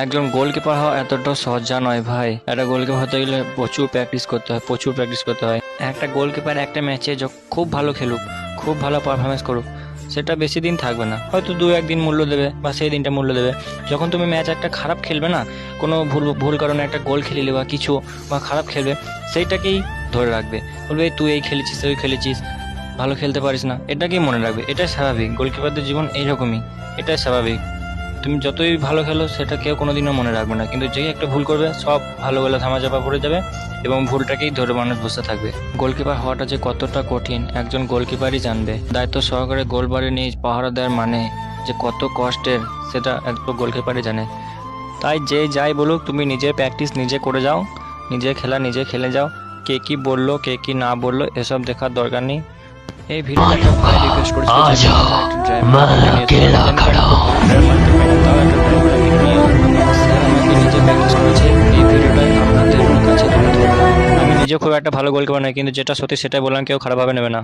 একজন গোলকিপার হওয়া এতটাও সহজা নয় ভাই। একটা গোলকিপার হতে গেলে প্রচুর প্র্যাকটিস করতে হয়, প্রচুর প্র্যাকটিস করতে হয়। একটা গোলকিপার একটা ম্যাচে খুব ভালো খেলুক, খুব ভালো পারফরমেন্স করুক, সেটা বেশি দিন থাকবে না। হয়তো দু একদিন মূল্য দেবে বা সেই দিনটা মূল্য দেবে। যখন তুমি ম্যাচ একটা খারাপ খেলবে না, কোনো ভুল ভুল কারণে একটা গোল খেলিলে বা কিছু বা খারাপ খেলবে, সেইটাকেই ধরে রাখবে। বলবে, "এই তুই এই খেলেছিস, তুই খেলেছিস, ভালো খেলতে পারিস না। এটাকেই মনে রাখবে। এটাই স্বাভাবিক। গোলকিপারদের জীবন এইরকমই। এটাই স্বাভাবিক। তুমি যতই ভালো খেলো সেটা কেউ কোনোদিনও মনে রাখবে না। কিন্তু যেই একটা ভুল করবে সব ভালো বলে ধামাচাপা পড়ে যাবে এবং ভুলটাকেই ধরে মানুষ বসে থাকবে। গোলকিপার হওয়াটা যে কতটা কঠিন একজন গোলকিপারই জানবে। দায়িত্ব সহকারে গোল বাড়ি নিয়ে পাহারা দেওয়ার মানে যে কত কষ্টের সেটা একজন গোলকিপারই জানে। তাই যে যাই বলুক তুমি নিজের প্র্যাকটিস নিজে করে যাও নিজে খেলা নিজে খেলে যাও। কে কি বলল কে কি না বলল এসব দেখার দরকার নেই। এই ভিডিওটা একটা রিকোয়েস্ট করেছিল আপনাদের কাছে তুলে ধরলাম আমি নিজে খুব একটা ভালো গোল করে নেয়, কিন্তু যেটা সত্যি সেটাই বললাম, কেউ খারাপভাবে নেবে না।